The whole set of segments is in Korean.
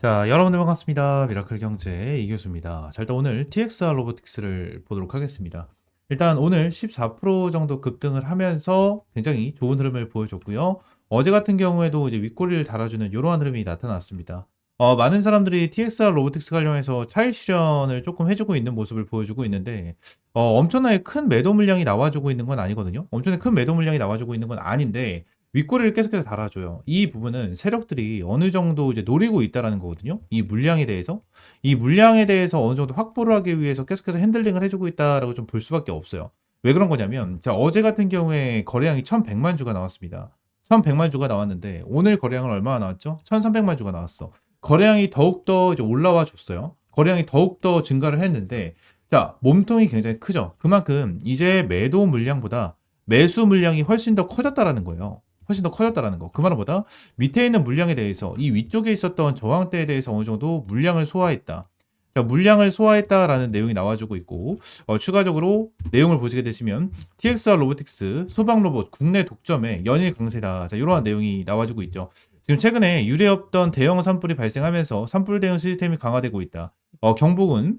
자, 여러분들 반갑습니다. 미라클 경제 이 교수입니다. 자, 일단 오늘 TXR 로보틱스를 보도록 하겠습니다. 일단 오늘 14% 정도 급등을 하면서 굉장히 좋은 흐름을 보여줬고요. 어제 같은 경우에도 이제 윗꼬리를 달아주는 이러한 흐름이 나타났습니다. 어, 많은 사람들이 TXR 로보틱스 관련해서 차익 실현을 조금 해주고 있는 모습을 보여주고 있는데, 어, 엄청나게 큰 매도 물량이 나와주고 있는 건 아니거든요. 엄청나게 큰 매도 물량이 나와주고 있는 건 아닌데, 윗꼬리를 계속해서 달아줘요. 이 부분은 세력들이 어느 정도 이제 노리고 있다라는 거거든요. 이 물량에 대해서. 이 물량에 대해서 어느 정도 확보를 하기 위해서 계속해서 핸들링을 해주고 있다라고 좀 볼 수밖에 없어요. 왜 그런 거냐면, 자, 어제 같은 경우에 거래량이 1100만 주가 나왔습니다. 1100만 주가 나왔는데, 오늘 거래량은 얼마나 나왔죠? 1300만 주가 나왔어. 거래량이 더욱더 이제 올라와 줬어요. 거래량이 더욱더 증가를 했는데, 자, 몸통이 굉장히 크죠. 그만큼 이제 매도 물량보다 매수 물량이 훨씬 더 커졌다라는 거예요. 훨씬 더 커졌다라는 거. 그 말은 뭐다? 밑에 있는 물량에 대해서 이 위쪽에 있었던 저항대에 대해서 어느 정도 물량을 소화했다. 자, 물량을 소화했다라는 내용이 나와주고 있고 어, 추가적으로 내용을 보시게 되시면 TXR 로보틱스 소방 로봇 국내 독점의 연일 강세다. 자, 이러한 내용이 나와주고 있죠. 지금 최근에 유례 없던 대형 산불이 발생하면서 산불 대응 시스템이 강화되고 있다. 어, 경북은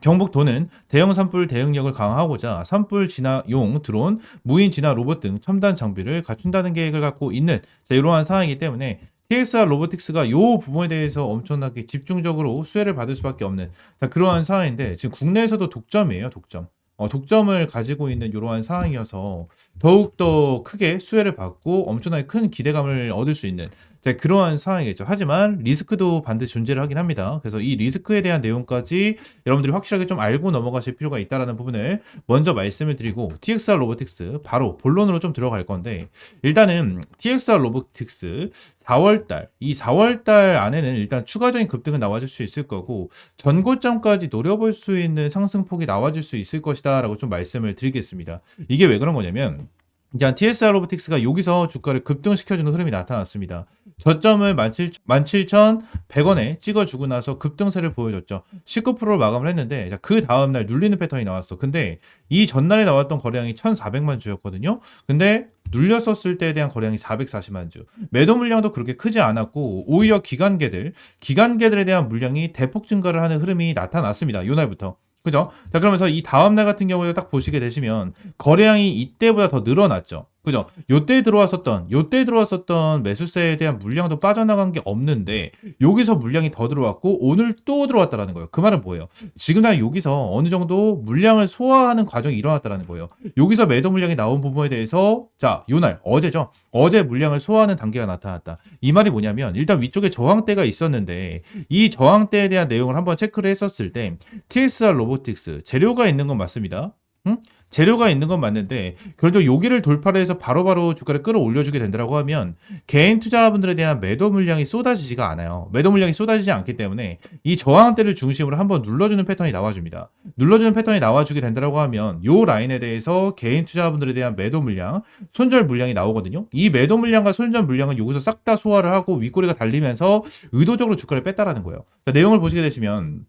경북도는 대형 산불 대응력을 강화하고자 산불 진화용 드론, 무인 진화 로봇 등 첨단 장비를 갖춘다는 계획을 갖고 있는 자, 이러한 상황이기 때문에 TXR 로보틱스가 이 부분에 대해서 엄청나게 집중적으로 수혜를 받을 수밖에 없는 자, 그러한 상황인데 지금 국내에서도 독점이에요, 독점. 어, 독점을 가지고 있는 이러한 상황이어서 더욱더 크게 수혜를 받고 엄청나게 큰 기대감을 얻을 수 있는 자, 그러한 상황이겠죠. 하지만 리스크도 반드시 존재를 하긴 합니다. 그래서 이 리스크에 대한 내용까지 여러분들이 확실하게 좀 알고 넘어가실 필요가 있다라는 부분을 먼저 말씀을 드리고 TXR 로보틱스 바로 본론으로 좀 들어갈 건데 일단은 TXR 로보틱스 4월달 이 4월달 안에는 일단 추가적인 급등은 나와줄 수 있을 거고 전고점까지 노려볼 수 있는 상승폭이 나와줄 수 있을 것이다라고 좀 말씀을 드리겠습니다. 이게 왜 그런 거냐면 이제 TSR 로보틱스가 여기서 주가를 급등시켜주는 흐름이 나타났습니다. 저점을 17,100원에 찍어주고 나서 급등세를 보여줬죠. 19%를 마감을 했는데 그 다음날 눌리는 패턴이 나왔어. 근데 이 전날에 나왔던 거래량이 1,400만 주였거든요. 근데 눌렸었을 때에 대한 거래량이 440만 주. 매도 물량도 그렇게 크지 않았고 오히려 기관계들, 기관계들에 대한 물량이 대폭 증가를 하는 흐름이 나타났습니다. 요날부터. 그죠? 자, 그러면서 이 다음날 같은 경우에 딱 보시게 되시면 거래량이 이때보다 더 늘어났죠. 그죠? 요때 들어왔었던, 요때 들어왔었던 매수세에 대한 물량도 빠져나간 게 없는데, 여기서 물량이 더 들어왔고, 오늘 또 들어왔다라는 거예요. 그 말은 뭐예요? 지금 나 여기서 어느 정도 물량을 소화하는 과정이 일어났다라는 거예요. 여기서 매도 물량이 나온 부분에 대해서, 자, 요날, 어제죠? 어제 물량을 소화하는 단계가 나타났다. 이 말이 뭐냐면, 일단 위쪽에 저항대가 있었는데, 이 저항대에 대한 내용을 한번 체크를 했었을 때, TSR 로보틱스, 재료가 있는 건 맞습니다. 응? 재료가 있는 건 맞는데 결국 여기를 돌파를 해서 바로바로 주가를 끌어올려주게 된다고 하면 개인 투자분들에 대한 매도 물량이 쏟아지지가 않아요. 매도 물량이 쏟아지지 않기 때문에 이 저항대를 중심으로 한번 눌러주는 패턴이 나와줍니다. 눌러주는 패턴이 나와주게 된다고 하면 요 라인에 대해서 개인 투자분들에 대한 매도 물량, 손절 물량이 나오거든요. 이 매도 물량과 손절 물량은 여기서 싹 다 소화를 하고 윗꼬리가 달리면서 의도적으로 주가를 뺐다라는 거예요. 자, 내용을 보시게 되시면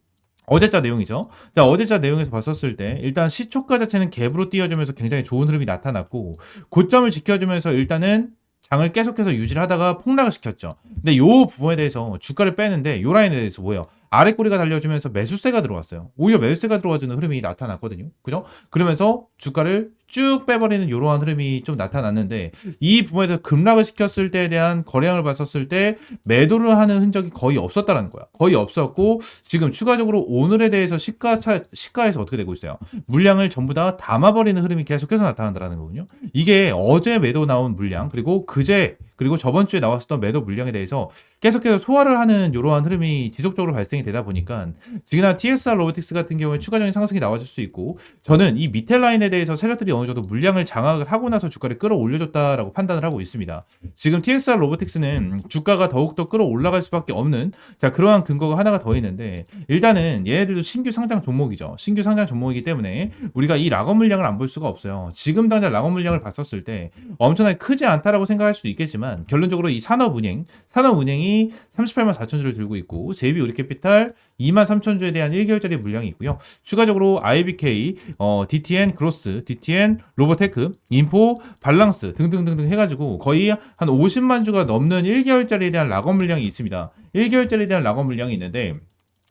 어제자 내용이죠. 자, 어제자 내용에서 봤었을 때 일단 시초가 자체는 갭으로 띄워주면서 굉장히 좋은 흐름이 나타났고 고점을 지켜주면서 일단은 장을 계속해서 유지를 하다가 폭락을 시켰죠. 근데 요 부분에 대해서 주가를 빼는데 요 라인에 대해서 뭐예요? 아래 꼬리가 달려주면서 매수세가 들어왔어요. 오히려 매수세가 들어와주는 흐름이 나타났거든요. 그죠? 그러면서 주가를 쭉 빼버리는 이러한 흐름이 좀 나타났는데 이 부분에서 급락을 시켰을 때에 대한 거래량을 봤었을 때 매도를 하는 흔적이 거의 없었다라는 거야. 거의 없었고 지금 추가적으로 오늘에 대해서 시가 차 시가에서 어떻게 되고 있어요? 물량을 전부 다 담아버리는 흐름이 계속해서 나타난다는 거군요. 이게 어제 매도 나온 물량 그리고 그제 그리고 저번 주에 나왔었던 매도 물량에 대해서 계속해서 소화를 하는 이러한 흐름이 지속적으로 발생이 되다 보니까 지금 TSR 로보틱스 같은 경우에 추가적인 상승이 나와줄 수 있고 저는 이 밑에 라인에 대해서 세력들이 어느 정도 물량을 장악을 하고 나서 주가를 끌어올려줬다라고 판단을 하고 있습니다. 지금 TSR 로보틱스는 주가가 더욱더 끌어올라갈 수밖에 없는 자 그러한 근거가 하나가 더 있는데 일단은 얘네들도 신규 상장 종목이죠. 신규 상장 종목이기 때문에 우리가 이 락업 물량을 안 볼 수가 없어요. 지금 당장 락업 물량을 봤었을 때 엄청나게 크지 않다라고 생각할 수도 있겠지만 있지만 결론적으로 이 산업은행, 산업은행이 38만 4천 주를 들고 있고 제이비 우리캐피탈 2만 3천 주에 대한 1개월짜리 물량이 있고요. 추가적으로 IBK, 어, DTN 그로스, DTN 로보테크, 인포, 발랑스 등등등등 해가지고 거의 한 50만 주가 넘는 1개월짜리에 대한 락업 물량이 있습니다. 1개월짜리에 대한 락업 물량이 있는데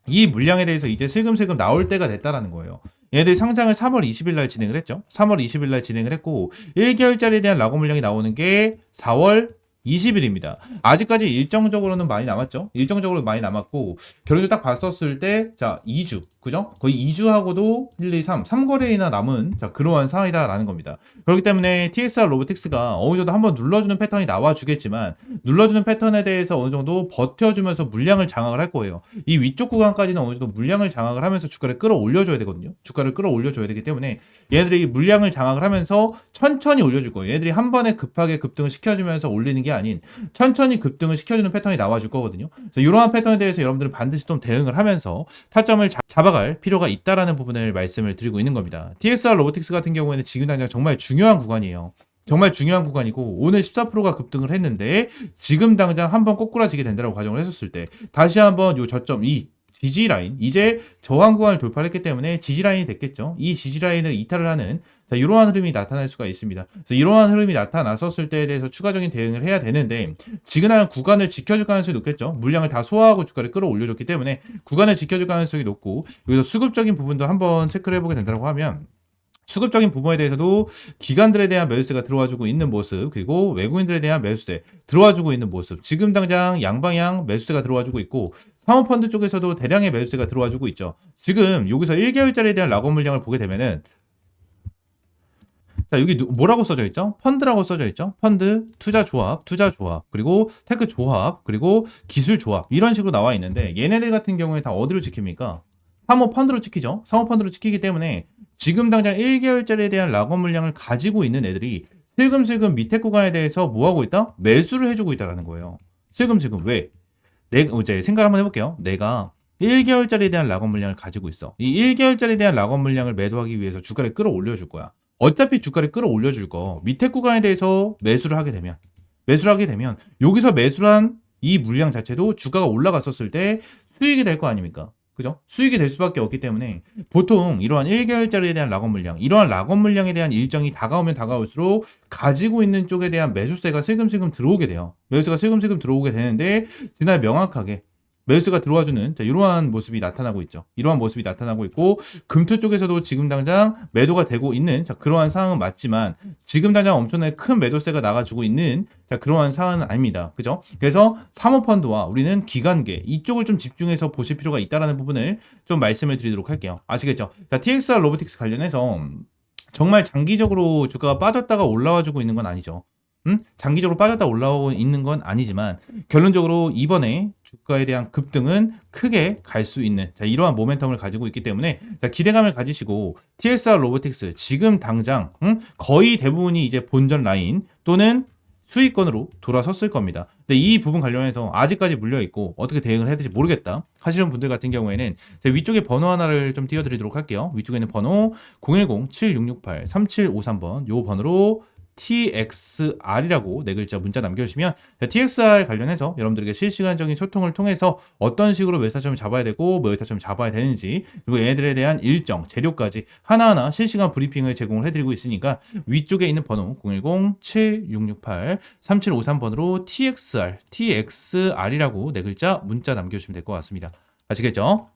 이 물량에 대해서 이제 슬금슬금 나올 때가 됐다라는 거예요. 얘들이 상장을 3월 20일 날 진행을 했죠. 3월 20일 날 진행을 했고 1개월짜리에 대한 락업 물량이 나오는 게 4월 20일입니다. 아직까지 일정적으로는 많이 남았죠. 일정적으로 많이 남았고 결론을 딱 봤었을 때 자 2주 그죠? 거의 2주하고도 1, 2, 3 3거래이나 남은 자 그러한 상황이다라는 겁니다. 그렇기 때문에 TSR 로보틱스가 어느 정도 한번 눌러주는 패턴이 나와주겠지만 눌러주는 패턴에 대해서 어느 정도 버텨주면서 물량을 장악을 할 거예요. 이 위쪽 구간까지는 어느 정도 물량을 장악을 하면서 주가를 끌어올려줘야 되거든요. 주가를 끌어올려줘야 되기 때문에 얘네들이 물량을 장악을 하면서 천천히 올려줄 거예요. 얘네들이 한 번에 급하게 급등을 시켜주면서 올리는 게 아닌 천천히 급등을 시켜주는 패턴이 나와줄 거거든요. 그래서 이러한 패턴에 대해서 여러분들은 반드시 좀 대응을 하면서 타점을 자- 잡아 갈 필요가 있다라는 부분을 말씀을 드리고 있는 겁니다. TSR 로보틱스 같은 경우에는 지금 당장 정말 중요한 구간이에요. 정말 중요한 구간이고 오늘 14%가 급등을 했는데 지금 당장 한번 꼬꾸라지게 된다고 가정을 했었을 때 다시 한번 요 저점 이 지지 라인 이제 저항 구간을 돌파했기 때문에 지지 라인이 됐겠죠. 이 지지 라인을 이탈을 하는 자, 이러한 흐름이 나타날 수가 있습니다. 그래서 이러한 흐름이 나타났었을 때에 대해서 추가적인 대응을 해야 되는데 지금한 구간을 지켜줄 가능성이 높겠죠. 물량을 다 소화하고 주가를 끌어올려줬기 때문에 구간을 지켜줄 가능성이 높고 여기서 수급적인 부분도 한번 체크를 해보게 된다고 하면 수급적인 부분에 대해서도 기관들에 대한 매수세가 들어와주고 있는 모습 그리고 외국인들에 대한 매수세 들어와주고 있는 모습 지금 당장 양방향 매수세가 들어와주고 있고 사모펀드 쪽에서도 대량의 매수세가 들어와주고 있죠 지금 여기서 1개월짜리에 대한 락업 물량을 보게 되면은 자 여기 누- 뭐라고 써져 있죠 펀드라고 써져 있죠 펀드 투자 조합 투자 조합 그리고 테크 조합 그리고 기술 조합 이런 식으로 나와 있는데 얘네들 같은 경우에 다 어디로 지킵니까 사모 펀드로 지키죠 사모 펀드로 지키기 때문에 지금 당장 1개월짜리에 대한 락업 물량을 가지고 있는 애들이 슬금슬금 밑에 구간에 대해서 뭐 하고 있다? 매수를 해주고 있다라는 거예요. 슬금슬금 왜? 내가 이제 생각 을 한번 해볼게요. 내가 1개월짜리에 대한 락업 물량을 가지고 있어. 이 1개월짜리에 대한 락업 물량을 매도하기 위해서 주가를 끌어올려 줄 거야. 어차피 주가를 끌어올려 줄 거 밑에 구간에 대해서 매수를 하게 되면 매수를 하게 되면 여기서 매수를 한이 물량 자체도 주가가 올라갔었을 때 수익이 될 거 아닙니까? 그죠? 수익이 될 수밖에 없기 때문에 보통 이러한 1개월짜리에 대한 락업 물량, 이러한 락업 물량에 대한 일정이 다가오면 다가올수록 가지고 있는 쪽에 대한 매수세가 슬금슬금 들어오게 돼요. 매수세가 슬금슬금 들어오게 되는데 지난 명확하게 매수가 들어와주는 자, 이러한 모습이 나타나고 있죠. 이러한 모습이 나타나고 있고 금투 쪽에서도 지금 당장 매도가 되고 있는 자, 그러한 상황은 맞지만 지금 당장 엄청나게 큰 매도세가 나가주고 있는 자, 그러한 상황은 아닙니다. 그죠? 그래서 사모펀드와 우리는 기관계 이쪽을 좀 집중해서 보실 필요가 있다라는 부분을 좀 말씀을 드리도록 할게요. 아시겠죠? 자, TXR 로보틱스 관련해서 정말 장기적으로 주가가 빠졌다가 올라와주고 있는 건 아니죠. 음? 장기적으로 빠졌다 올라오고 있는 건 아니지만 결론적으로 이번에 주가에 대한 급등은 크게 갈 수 있는 자, 이러한 모멘텀을 가지고 있기 때문에 자, 기대감을 가지시고 TSR 로보틱스 지금 당장 음? 거의 대부분이 이제 본전 라인 또는 수익권으로 돌아섰을 겁니다. 근데 이 부분 관련해서 아직까지 물려 있고 어떻게 대응을 해야 될지 모르겠다 하시는 분들 같은 경우에는 위쪽에 번호 하나를 좀 띄워드리도록 할게요. 위쪽에 있는 번호 010-7668-3753번 요 번호로 TXR이라고 네 글자 문자 남겨주시면 TXR 관련해서 여러분들에게 실시간적인 소통을 통해서 어떤 식으로 매타점을 잡아야 되고 매타점을 잡아야 되는지 그리고 얘네들에 대한 일정, 재료까지 하나하나 실시간 브리핑을 제공을 해드리고 있으니까 위쪽에 있는 번호 010-7668-3753번으로 TXR, TXR이라고 네 글자 문자 남겨주시면 될 것 같습니다. 아시겠죠?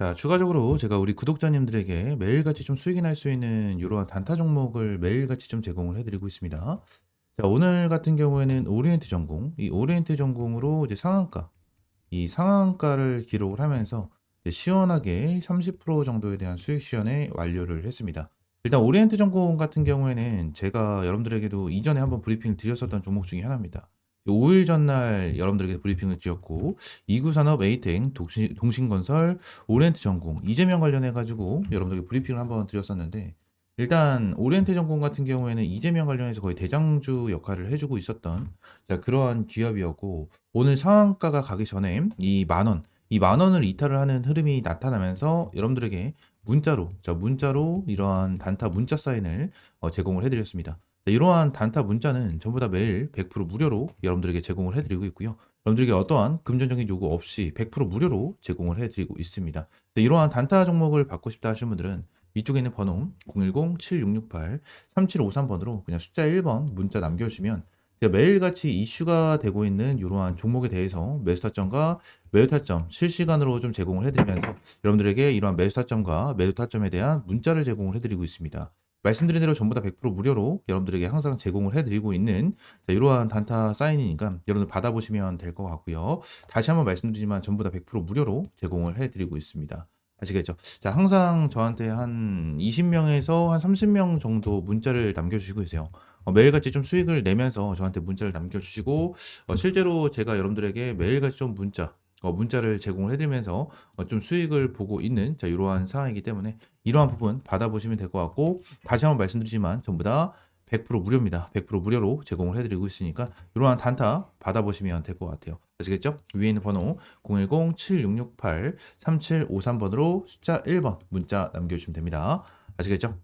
자, 추가적으로 제가 우리 구독자님들에게 매일같이 좀 수익이 날 수 있는 이러한 단타 종목을 매일같이 좀 제공을 해드리고 있습니다. 자, 오늘 같은 경우에는 오리엔트 전공, 이 오리엔트 전공으로 이제 상한가, 이 상한가를 기록을 하면서 시원하게 30% 정도에 대한 수익 시연에 완료를 했습니다. 일단 오리엔트 전공 같은 경우에는 제가 여러분들에게도 이전에 한번 브리핑을 드렸었던 종목 중에 하나입니다. 5일 전날 여러분들에게 브리핑을 드렸고 이구산업, 에이텍, 동신, 동신건설, 오리엔트 전공, 이재명 관련해 가지고 여러분들에게 브리핑을 한번 드렸었는데 일단 오리엔트 전공 같은 경우에는 이재명 관련해서 거의 대장주 역할을 해주고 있었던 자, 그러한 기업이었고 오늘 상한가가 가기 전에 이 만원, 이 만원을 이탈을 하는 흐름이 나타나면서 여러분들에게 문자로, 자, 문자로 이러한 단타 문자 사인을 어, 제공을 해드렸습니다. 이러한 단타 문자는 전부 다 매일 100% 무료로 여러분들에게 제공을 해드리고 있고요. 여러분들에게 어떠한 금전적인 요구 없이 100% 무료로 제공을 해드리고 있습니다. 네, 이러한 단타 종목을 받고 싶다 하시는 분들은 위쪽에 있는 번호 010-7668-3753번으로 그냥 숫자 1번 문자 남겨주시면 매일같이 이슈가 되고 있는 이러한 종목에 대해서 매수 타점과 매도 타점 실시간으로 좀 제공을 해드리면서 여러분들에게 이러한 매수 타점과 매도 타점에 대한 문자를 제공을 해드리고 있습니다. 말씀드린 대로 전부 다 100% 무료로 여러분들에게 항상 제공을 해드리고 있는 자, 이러한 단타 사인이니까 여러분들 받아보시면 될 것 같고요. 다시 한번 말씀드리지만 전부 다 100% 무료로 제공을 해드리고 있습니다. 아시겠죠? 자, 항상 저한테 한 20명에서 한 30명 정도 문자를 남겨주시고 계세요. 어, 매일같이 좀 수익을 내면서 저한테 문자를 남겨주시고 어, 실제로 제가 여러분들에게 매일같이 좀 문자 어, 문자를 제공을 해드리면서 어, 좀 수익을 보고 있는 자 이러한 상황이기 때문에 이러한 부분 받아보시면 될 것 같고 다시 한번 말씀드리지만 전부 다 100% 무료입니다. 100% 무료로 제공을 해드리고 있으니까 이러한 단타 받아보시면 될 것 같아요. 아시겠죠? 위에 있는 번호 010-7668-3753번으로 숫자 1번 문자 남겨주시면 됩니다. 아시겠죠?